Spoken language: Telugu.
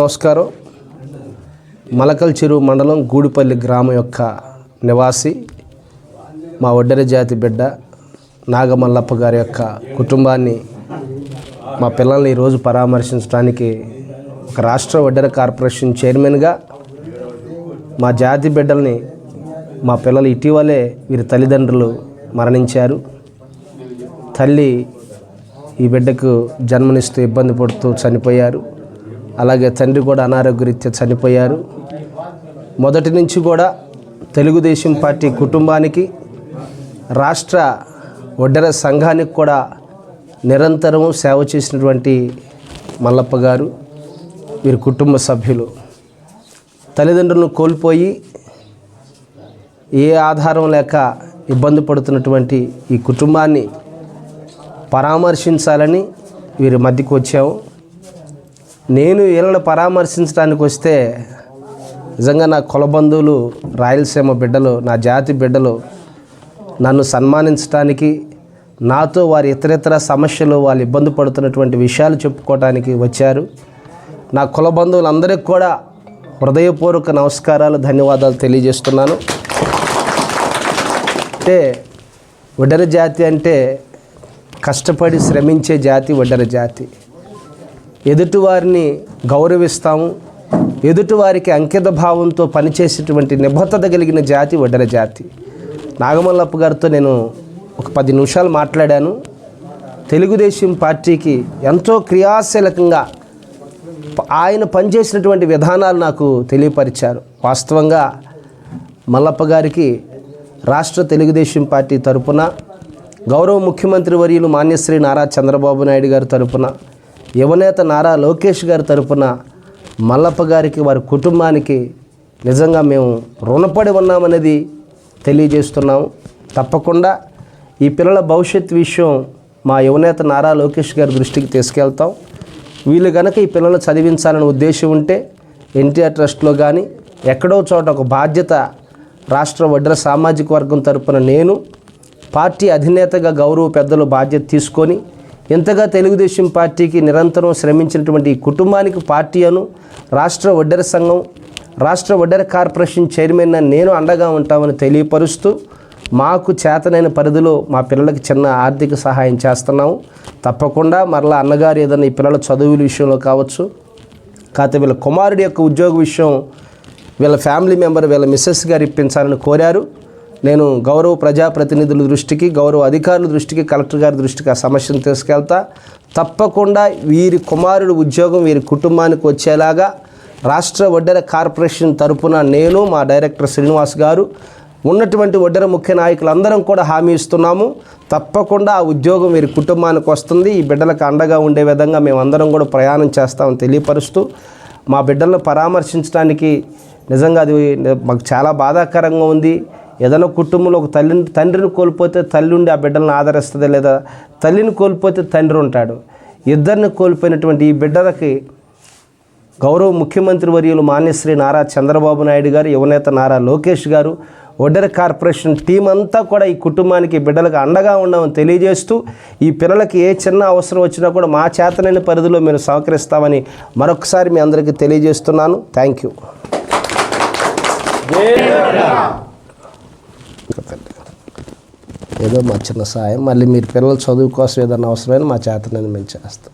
నమస్కారం. మలకల్ చెరువు మండలం గూడిపల్లి గ్రామం యొక్క నివాసి మా ఒడ్డరి జాతి బిడ్డ నాగమల్లప్ప గారి యొక్క కుటుంబాన్ని మా పిల్లల్ని ఈరోజు పరామర్శించడానికి ఒక రాష్ట్ర ఒడ్డెర కార్పొరేషన్ చైర్మన్గా మా జాతి బిడ్డల్ని మా పిల్లలు ఇటీవలే వీరి తల్లిదండ్రులు మరణించారు. తల్లి ఈ బిడ్డకు జన్మనిస్తూ ఇబ్బంది పడుతూ చనిపోయారు. అలాగే తండ్రి కూడా అనారోగ్యరీత్యా చనిపోయారు. మొదటి నుంచి కూడా తెలుగుదేశం పార్టీ కుటుంబానికి రాష్ట్ర ఒడ్డర సంఘానికి కూడా నిరంతరం సేవ చేసినటువంటి మల్లప్ప గారు వీరి కుటుంబ సభ్యులు. తల్లిదండ్రులను కోల్పోయి ఏ ఆధారం లేక ఇబ్బంది పడుతున్నటువంటి ఈ కుటుంబాన్ని పరామర్శించాలని వీరి మధ్యకు వచ్చాము. నేను వీళ్ళని పరామర్శించడానికి వస్తే నిజంగా నా కుల బంధువులు రాయలసీమ బిడ్డలు నా జాతి బిడ్డలు నన్ను సన్మానించడానికి నాతో వారి ఇతరితర సమస్యలు వాళ్ళు ఇబ్బంది పడుతున్నటువంటి విషయాలు చెప్పుకోవడానికి వచ్చారు. నా కుల బంధువులందరికీ కూడా హృదయపూర్వక నమస్కారాలు ధన్యవాదాలు తెలియజేస్తున్నాను. అంటే ఒడ్డెర జాతి అంటే కష్టపడి శ్రమించే జాతి ఒడ్డెర జాతి. ఎదుటివారిని గౌరవిస్తాము ఎదుటివారికి అంకిత భావంతో పనిచేసేటువంటి నిబద్ధత కలిగిన జాతి ఒడ్డెర జాతి. నాగమల్లప్ప గారితో నేను ఒక పది నిమిషాలు మాట్లాడాను. తెలుగుదేశం పార్టీకి ఎంతో క్రియాశీలకంగా ఆయన పనిచేసినటువంటి విధానాలు నాకు తెలియపరిచారు. వాస్తవంగా మల్లప్ప గారికి రాష్ట్ర తెలుగుదేశం పార్టీ తరపున గౌరవ ముఖ్యమంత్రి వర్యులు మాన్యశ్రీ నారా చంద్రబాబు నాయుడు గారి తరపున యువనేత నారా లోకేష్ గారి తరపున మల్లప్ప గారికి వారి కుటుంబానికి నిజంగా మేము రుణపడి ఉన్నామనేది తెలియజేస్తున్నాము. తప్పకుండా ఈ పిల్లల భవిష్యత్ విషయం మా యువనేత నారా లోకేష్ గారి దృష్టికి తీసుకెళ్తాం. వీళ్ళు కనుక ఈ పిల్లలు చదివించాలనే ఉద్దేశం ఉంటే ఎన్టీఆర్ ట్రస్ట్లో కానీ ఎక్కడో చోట ఒక బాధ్యత రాష్ట్ర వడ్ర సామాజిక వర్గం తరపున నేను పార్టీ అధినేతగా గౌరవ పెద్దలు బాధ్యత తీసుకొని ఇంతగా తెలుగుదేశం పార్టీకి నిరంతరం శ్రమించినటువంటి ఈ కుటుంబానికి పార్టీ అను రాష్ట్ర వడ్డెర సంఘం రాష్ట్ర వడ్డెర కార్పొరేషన్ చైర్మన్ నేను అండగా ఉంటామని తెలియపరుస్తూ మాకు చేతనైన పరిధిలో మా పిల్లలకి చిన్న ఆర్థిక సహాయం చేస్తున్నాము. తప్పకుండా మరలా అన్నగారు ఏదైనా ఈ పిల్లల చదువుల విషయంలో కావచ్చు కాకపోతే వీళ్ళ కుమారుడి యొక్క ఉద్యోగ విషయం వీళ్ళ ఫ్యామిలీ మెంబర్ వీళ్ళ మిస్సెస్ గారు ఇప్పించాలని కోరారు. నేను గౌరవ ప్రజాప్రతినిధుల దృష్టికి గౌరవ అధికారుల దృష్టికి కలెక్టర్ గారి దృష్టికి ఆ సమస్యను తీసుకెళ్తా. తప్పకుండా వీరి కుమారుడు ఉద్యోగం వీరి కుటుంబానికి వచ్చేలాగా రాష్ట్ర వడ్డెర కార్పొరేషన్ తరపున నేను మా డైరెక్టర్ శ్రీనివాస్ గారు ఉన్నటువంటి వడ్డెర ముఖ్య నాయకులందరం కూడా హామీ ఇస్తున్నాము. తప్పకుండా ఆ ఉద్యోగం వీరి కుటుంబానికి వస్తుంది. ఈ బిడ్డలకు అండగా ఉండే విధంగా మేమందరం కూడా ప్రయాణం చేస్తామని తెలియపరుస్తూ మా బిడ్డలను పరామర్శించడానికి నిజంగా అది మాకు చాలా బాధాకరంగా ఉంది. ఏదైనా కుటుంబంలో ఒక తల్లిని తండ్రిని కోల్పోతే తల్లి ఉండి ఆ బిడ్డలను ఆదరిస్తుంది లేదా? తల్లిని కోల్పోతే తండ్రి ఉంటాడు. ఇద్దరిని కోల్పోయినటువంటి ఈ బిడ్డలకి గౌరవ ముఖ్యమంత్రి వర్యులు మాన్యశ్రీ నారా చంద్రబాబు నాయుడు గారు యువనేత నారా లోకేష్ గారు ఒడ్డర కార్పొరేషన్ టీం అంతా కూడా ఈ కుటుంబానికి బిడ్డలకు అండగా ఉన్నామని తెలియజేస్తూ ఈ పిల్లలకి ఏ చిన్న అవసరం వచ్చినా కూడా మా చేతనైన పరిధిలో మేము సహకరిస్తామని మరొకసారి మీ అందరికీ తెలియజేస్తున్నాను. Thank you. ఏదో మా చిన్న సాయం. మళ్ళీ మీరు పిల్లల చదువు కోసం ఏదైనా అవసరమైన మా చేత నేను మేము చేస్తాం.